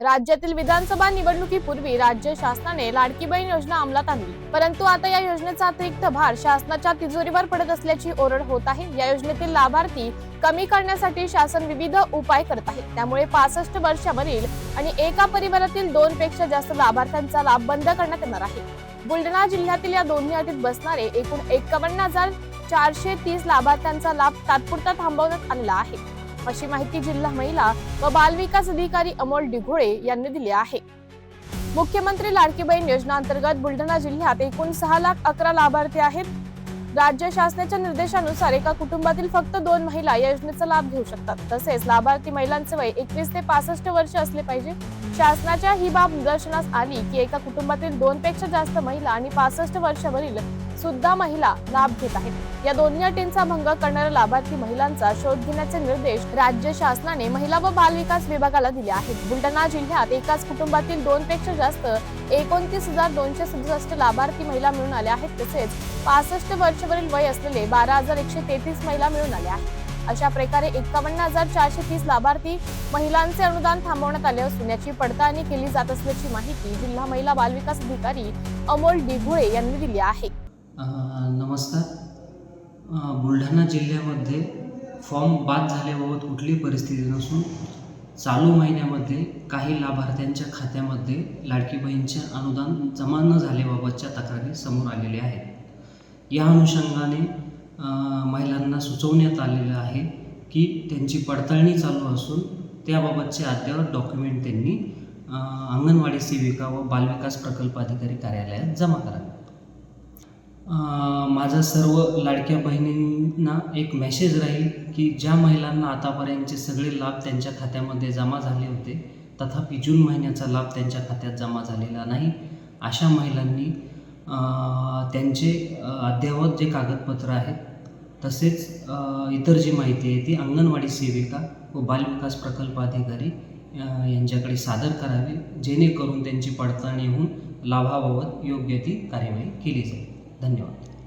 राज्यातील विधानसभा निवडणुकीपूर्वी राज्य शासनाने लाडकी बहीण योजना अंमलात आणली. परंतु आता या योजनेचा अतिरिक्त भार शासनाच्या तिजोरीवर पडत असल्याची ओरड होत आहे. या योजनेतील लाभार्थी कमी करण्यासाठी शासन विविध उपाय करत आहे. त्यामुळे पासष्ट वर्षावरील आणि एका परिवारातील दोन पेक्षा जास्त लाभार्थ्यांचा लाभ बंद करण्यात येणार आहे. बुलढाणा जिल्ह्यातील या दोन्ही अटीत बसणारे एकूण एकावन्न हजार चारशे तीस लाभार्थ्यांचा लाभ तात्पुरता थांबवण्यात आणला आहे. अशी माहिती जिल्हा महिला व बालविकास अधिकारी अमोल डिघोळे यांनी दिली आहे. मुख्यमंत्री लाडकी बहीण योजना अंतर्गत बुलढाणा जिल्ह्यात एकूण सहा लाख अकरा लाभार्थी आहेत. राज्य शासनाच्या निर्देशानुसार एका कुटुंबातील फक्त दोन महिला या योजनेचा लाभ घेऊ शकतात. तसेच लाभार्थी महिलांचे वय एकवीस ते पासष्ट वर्ष असले पाहिजे. शासनाच्या ही बाब निदर्शनास आली की एका कुटुंबातील दोन पेक्षा जास्त महिला आणि पासष्ट वर्षावरील सुद्धा महिला लाभ घेत आहेत. या दोन्ही अटींचा भंग करणाऱ्या लाभार्थी महिलांचा शोध घेण्याचे निर्देश राज्य शासनाने महिला व बालविकास विभागाला दिले आहेत. बुलढाणा जिल्ह्यात एकाच कुटुंबातील दोन पेक्षा जास्त एकोणतीस हजार दोनशे सदुसष्ट लाभार्थी महिला मिळून आल्या आहेत. तसेच पासष्ट वर्षवरील वय असलेले बारा हजार एकशे तेहतीस महिला मिळून आल्या आहेत. अशा प्रकारे एकावन्न हजार चारशे तीस लाभार्थी महिलांचे अनुदान थांबवण्यात आले असून याची पडताळणी केली जात असल्याची माहिती जिल्हा महिला बालविकास अधिकारी अमोल डिघुळे यांनी दिली आहे. नमस्कार. बुलढाणा जिल्ह्यामध्ये फॉर्म बाद झाल्याबाबत कुठलीही परिस्थिती नसून चालू महिन्यामध्ये काही लाभार्थ्यांच्या खात्यामध्ये लाडकी बहीणचे अनुदान जमा न झाल्याबाबतच्या तक्रारी समोर आलेल्या आहेत. या अनुषंगाने महिलांना सुचवण्यात आलेलं आहे की त्यांची पडताळणी चालू असून त्याबाबतचे अद्ययावत डॉक्युमेंट त्यांनी अंगणवाडी सेविका व बालविकास प्रकल्प अधिकारी कार्यालयात जमा करावे. माझा सर्व लाडक्या बहिणींना एक मेसेज राहील की ज्या महिलांना आतापर्यंतचे सगळे लाभ त्यांच्या खात्यामध्ये जमा झाले होते तथापि जून महिन्याचा लाभ त्यांच्या खात्यात जमा झालेला नाही. अशा महिलांनी त्यांचे अद्ययावत जे कागदपत्र आहेत तसेच इतर जी माहिती आहे ती अंगणवाडी सेविका व बालविकास प्रकल्प अधिकारी यांच्याकडे सादर करावी जेणेकरून त्यांची पडताळणी होऊन लाभाबाबत योग्य ती कार्यवाही केली जाईल. धन्यवाद.